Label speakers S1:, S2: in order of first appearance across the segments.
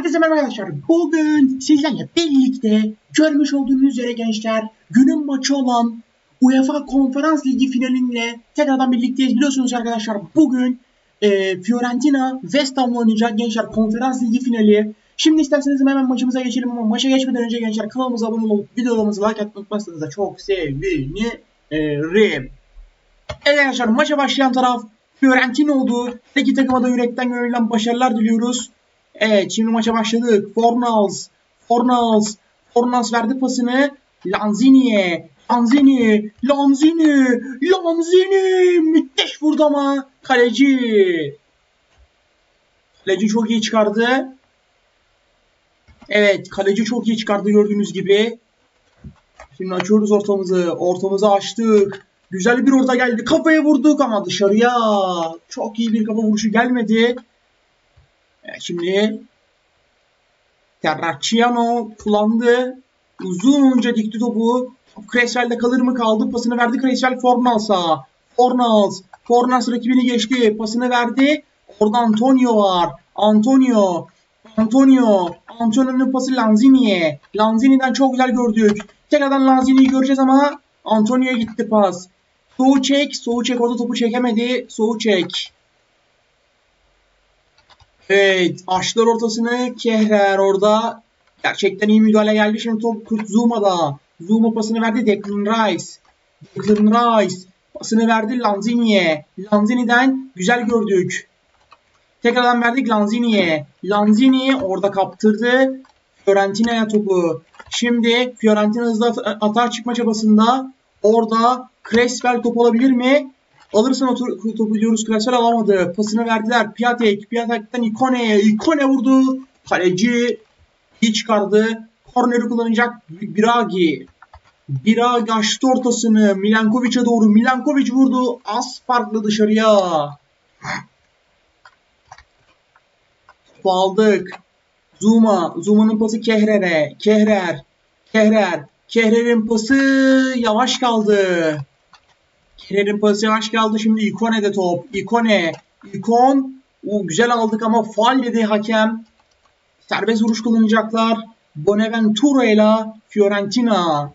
S1: Herkese merhaba arkadaşlar. Bugün sizlerle birlikte görmüş olduğunuz üzere gençler günün maçı olan UEFA Konferans Ligi finalinle tekrardan birlikteyiz. Biliyorsunuz arkadaşlar bugün e, Fiorentina West Ham'la oynayacak gençler Konferans Ligi finali. Şimdi isterseniz hemen maçımıza geçelim ama maça geçmeden önce gençler kanalımıza abone olup videolarımızı like atmayı unutmazsanız da çok sevinirim. Evet arkadaşlar maça başlayan taraf Fiorentina oldu. İki takıma da yürekten gönülden başarılar diliyoruz. Evet şimdi maça başladık. Fornals. Fornals. Fornals verdi pasını. Lanzini'ye. Lanzini. Lanzini. Lanzini. Müthiş vurdu ama. Kaleci. Kaleci çok iyi çıkardı. Evet kaleci çok iyi çıkardı gördüğünüz gibi. Şimdi açıyoruz ortamızı. Ortamızı açtık. Güzel bir orta geldi. Kafaya vurduk ama dışarıya. Çok iyi bir kafa vuruşu gelmedi. Evet, şimdi Terracciano kullandı. Uzunca dikti topu. Creswell'de kalır mı kaldı. Pasını verdi Creswell Fornals'a. Fornals. Fornals rakibini geçti. Pasını verdi. Orada Antonio var. Antonio. Antonio. Antonio'nun pası Lanzini'ye. Lanzini'den çok güzel gördük. Tekrardan Lanzini'yi göreceğiz ama Antonio'ya gitti pas. Soucek. Soucek orada topu çekemedi. Soucek. Evet. Açtılar ortasını. Kehrer orada. Gerçekten iyi müdahale geldi. Şimdi top Kurt Zuma'da. Zuma pasını verdi Declan Rice. Declan Rice. Pasını verdi Lanzini'ye. Lanzini'den güzel gördük. Tekrardan verdik Lanzini'ye. Lanzini orada kaptırdı. Fiorentina'ya topu. Şimdi Fiorentina hızlı at- atağa çıkma çabasında. Orada Creswell top olabilir mi? Alırsın o topu diyoruz. Creswell alamadı. Pasını verdiler. Piatek. Piatek'ten Ikone'ye. Ikone vurdu. Kaleci iyi çıkardı. Korneri kullanacak Biragi. Biragi açtı ortasını. Milankovic'e doğru. Milankovic vurdu. Az farklı dışarıya. Topu aldık. Zuma. Zuma'nın pası Kehrer'e. Kehrer. Kehrer. Kehrer'in pası yavaş kaldı. Kehrer'in pası yavaş kaldı. Şimdi Ikone'de top. Ikone. İkon. O güzel aldık ama faal dedi hakem. Serbest vuruş kullanacaklar. Bonaventura ile Fiorentina.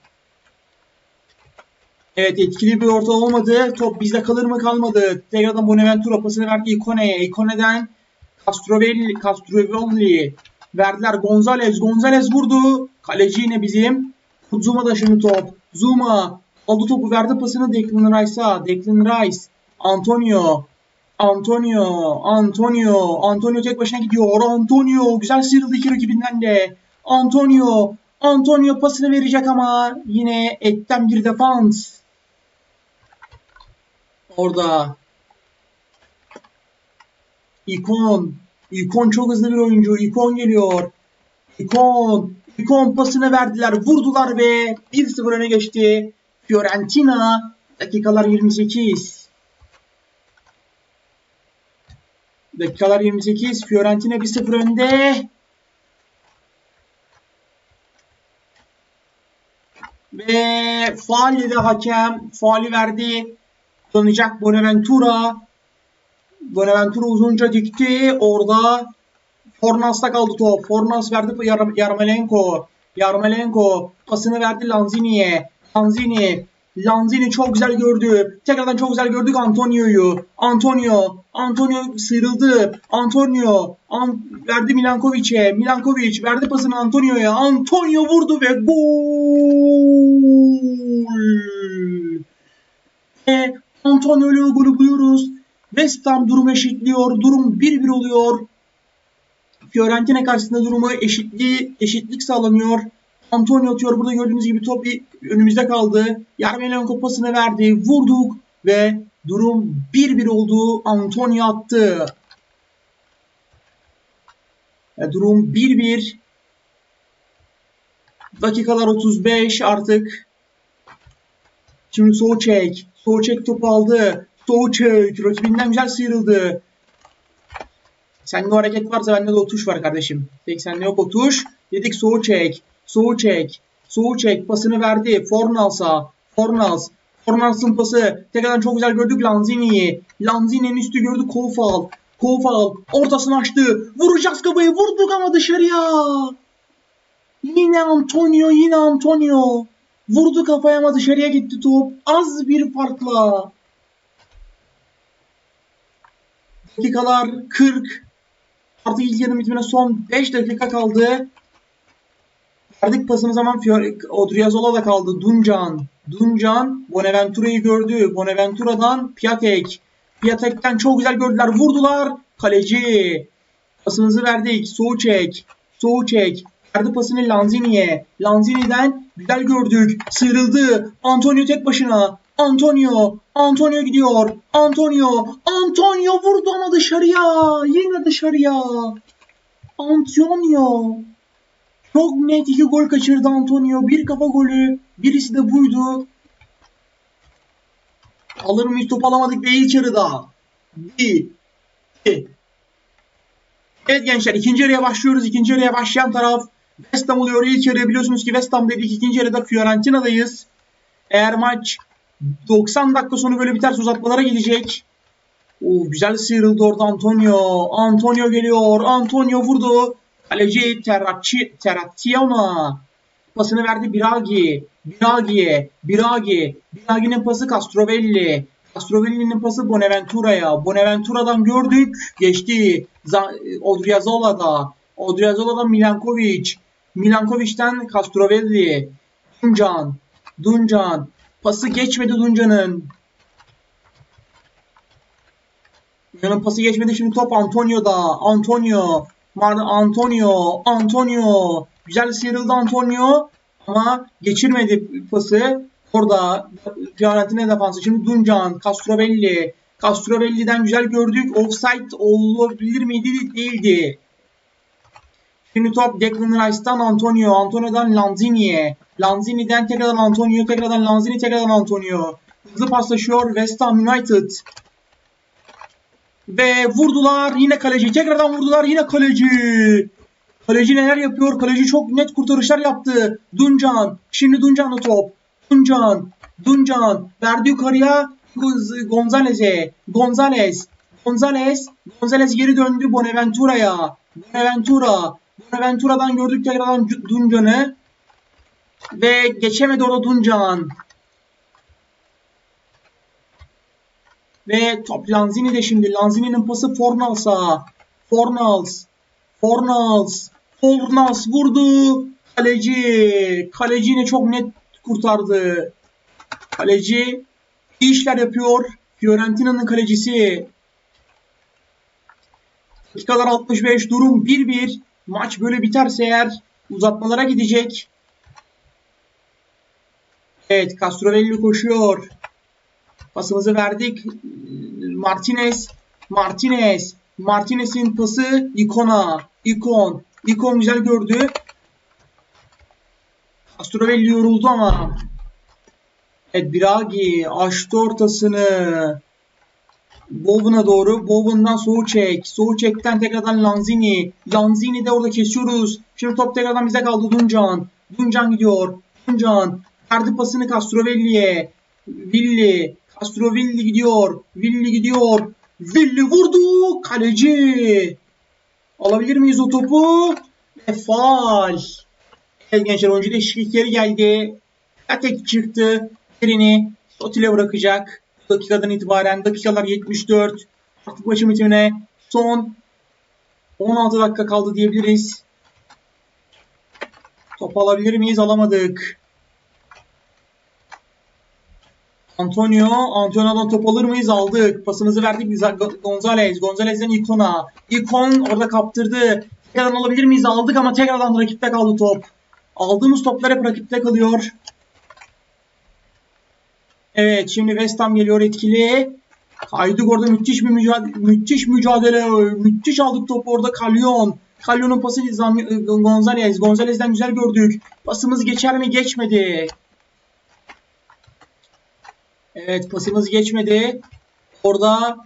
S1: Evet etkili bir orta olmadı. Top bizde kalır mı kalmadı. Tekrardan Bonaventura pasını verdi Ikone'ye. Ikone'den Castrovelli, Castrovelli verdiler. Gonzalez. Gonzalez vurdu. Kaleci yine bizim. Zuma da şimdi top. Zuma aldı topu verdi pasını Declan Rice'a. Declan Rice. Antonio. Antonio, Antonio, Antonio tek başına gidiyor. Antonio güzel sıyrıldı iki rakibinden de. Antonio, Antonio pasını verecek ama yine etten bir defans. Orada. İkon, İkon çok hızlı bir oyuncu. İkon geliyor. İkon, İkon pasını verdiler, vurdular ve 1-0 öne geçti. Fiorentina dakikalar 28. Dakikalar 28. Fiorentina 1-0 önde. Ve faal dedi hakem. Faali verdi. Kullanacak Bonaventura. Bonaventura uzunca dikti. Orada Fornas'ta kaldı top. Fornas verdi Yar Yarmolenko. Yarmolenko pasını verdi Lanzini'ye. Lanzini. Lanzini çok güzel gördü. Tekrardan çok güzel gördük Antonio'yu. Antonio. Antonio sıyrıldı. Antonio. An verdi Milankovic'e. Milankovic verdi pasını Antonio'ya. Antonio vurdu ve gol. Ve Antonio ile golü buluyoruz. West Ham durumu eşitliyor. Durum 1-1 oluyor. Fiorentina karşısında durumu eşitliği, eşitlik sağlanıyor. Antonio atıyor. Burada gördüğünüz gibi top önümüzde kaldı. Yarmolenko pasını verdi. Vurduk ve durum 1-1 oldu. Antonio attı. Ve durum 1-1. Dakikalar 35 artık. Şimdi Soğuçek. Soğuçek topu aldı. Soğuçek rakibinden güzel sıyrıldı. Sende o hareket varsa bende de o tuş var kardeşim. Tek sende yok o tuş. Dedik Soğuçek. Soğuçek. Soğuçek pasını verdi. Fornals'a. Fornals. Fornals'ın pası. Tekrardan çok güzel gördük Lanzini'yi. Lanzini'nin üstü gördük Kofal. Koval ortasını açtı. Vuracağız kafayı. Vurduk ama dışarıya. Yine Antonio. Yine Antonio. Vurdu kafaya ama dışarıya gitti top. Az bir farkla. Dakikalar 40. Artık ilk yarım bitimine son 5 dakika kaldı. Verdik pasını zaman Odriozola da kaldı. Duncan. Duncan Bonaventura'yı gördü. Bonaventura'dan Piatek. Piatek'ten çok güzel gördüler. Vurdular. Kaleci. Pasımızı verdik. Soucek. Soucek. Verdi pasını Lanzini'ye. Lanzini'den güzel gördük. Sıyrıldı. Antonio tek başına. Antonio. Antonio gidiyor. Antonio. Antonio vurdu ama dışarıya. Yine dışarıya. Antonio. Çok net iki gol kaçırdı Antonio. Bir kafa golü. Birisi de buydu. Alır mıyız? Top alamadık ve ilk yarıda. Bir. iki. Evet gençler ikinci yarıya başlıyoruz. İkinci yarıya başlayan taraf West Ham oluyor. İlk yarı biliyorsunuz ki West Ham dedik. İkinci yarıda Fiorentina'dayız. Eğer maç 90 dakika sonu böyle biterse uzatmalara gidecek. Oo, güzel sıyrıldı orada Antonio. Antonio geliyor. Antonio vurdu. Kaleci Terracci, Terracciano. Pasını verdi Biragi. Biragi'ye. Biragi. Biragi'nin pası Castrovelli. Castrovelli'nin pası Bonaventura'ya. Bonaventura'dan gördük. Geçti. Odriazola'da. Odriazola'dan Milankovic. Milankovic'ten Castrovelli. Duncan. Duncan. Pası geçmedi Duncan'ın. Duncan'ın pası geçmedi. Şimdi top Antonio'da. Antonio. Mar Antonio. Antonio. Güzel sıyrıldı Antonio. Ama geçirmedi pası. Orada Fiorentina defansı. Şimdi Duncan. Castrovelli. Castrovelli'den güzel gördük. Offside olabilir miydi? Değildi. Şimdi top Declan Rice'dan Antonio. Antonio'dan Lanzini'ye. Lanzini'den tekrardan Antonio. Tekrardan Lanzini. Tekrardan Antonio. Hızlı paslaşıyor West Ham United. Ve vurdular. Yine kaleci. Tekrardan vurdular. Yine kaleci. Kaleci neler yapıyor? Kaleci çok net kurtarışlar yaptı. Duncan. Şimdi Duncan'la top. Duncan. Duncan. Verdi yukarıya. Gonz- Gonzalez'e. Gonzalez. Gonzalez. Gonzalez geri döndü Bonaventura'ya. Bonaventura. Bonaventura'dan gördük tekrardan Duncan'ı. Ve geçemedi orada Duncan. Ve top Lanzini'de şimdi. Lanzini'nin pası Fornals'a. Fornals. Fornals. Fornals vurdu. Kaleci. Kaleci yine çok net kurtardı. Kaleci iyi işler yapıyor. Fiorentina'nın kalecisi. Dakikalar 65 durum 1-1. Maç böyle biterse eğer uzatmalara gidecek. Evet Castrovelli koşuyor. Pasımızı verdik. Martinez. Martinez. Martinez'in pası Icon'a. Icon. Icon güzel gördü. Castrovelli yoruldu ama. Evet Biragi açtı ortasını. Bowen'a doğru. Bowen'dan Soucek. Soucek'ten tekrardan Lanzini. Lanzini de orada kesiyoruz. Şimdi top tekrardan bize kaldı Duncan. Duncan gidiyor. Duncan. Verdi pasını Castrovelli'ye. Villi. Castrovilli gidiyor. Villi gidiyor. Villi vurdu. Kaleci. Alabilir miyiz o topu? Ve faal. Evet gençler oyuncu değişiklikleri geldi. Atek çıktı. Yerini Sotile bırakacak. Dakikadan itibaren dakikalar 74. Artık maçın bitimine son 16 dakika kaldı diyebiliriz. Top alabilir miyiz? Alamadık. Antonio, Antonio'dan top alır mıyız? Aldık. Pasımızı verdik Gonzalez. Gonzalez'den Icon'a. Icon orada kaptırdı. Tekrardan alabilir miyiz? Aldık ama tekrardan rakipte kaldı top. Aldığımız toplar hep rakipte kalıyor. Evet şimdi West Ham geliyor etkili. Kaydık orada müthiş bir mücadele, müthiş mücadele. Müthiş aldık topu orada Kalyon. Kalyon'un pası Gonzalez. Gonzalez'den güzel gördük. Pasımız geçer mi? Geçmedi. Evet pasımız geçmedi. Orada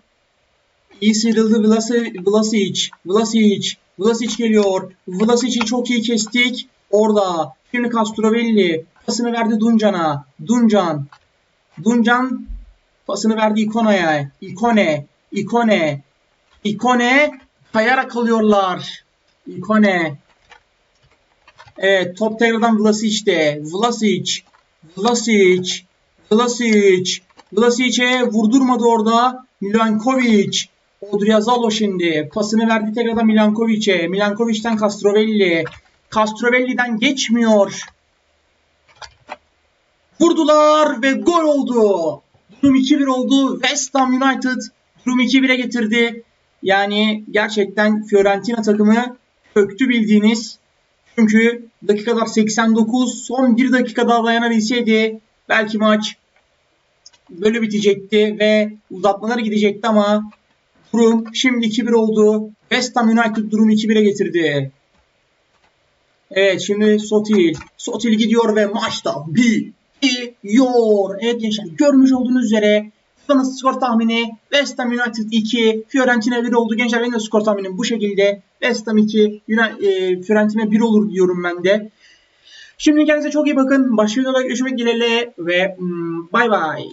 S1: iyi sıyrıldı Vlasi- Vlasic. Vlasic. Vlasic geliyor. Vlasic'i çok iyi kestik. Orada. Şimdi Castrovelli. Pasını verdi Duncan'a. Duncan. Duncan pasını verdi Icona'ya. Ikone. Ikone. Ikone kayarak alıyorlar. Ikone. Evet top tekrardan Vlasic'te. Vlasic. Vlasic. Vlasic. Vlasic'e vurdurmadı orada. Milankovic. Odriazalo şimdi. Pasını verdi tekrardan Milankovic'e. Milankovic'ten Castrovelli. Castrovelli'den geçmiyor. Vurdular ve gol oldu. Durum 2-1 oldu. West Ham United durum 2-1'e getirdi. Yani gerçekten Fiorentina takımı köktü bildiğiniz. Çünkü dakikalar 89 son bir dakika daha dayanabilseydi belki maç böyle bitecekti ve uzatmalara gidecekti ama durum şimdi 2-1 oldu. West Ham United durumu 2-1'e getirdi. Evet şimdi Sotil. Sotil gidiyor ve maçta bitiyor. Evet gençler görmüş olduğunuz üzere Sonraki skor tahmini West Ham United 2, Fiorentina 1 oldu. Gençler benim de skor tahminim bu şekilde. West Ham 2, Uni- e, Fiorentina 1 olur diyorum ben de. Şimdi kendinize çok iyi bakın. Başka videoda görüşmek dileğiyle ve bay bay.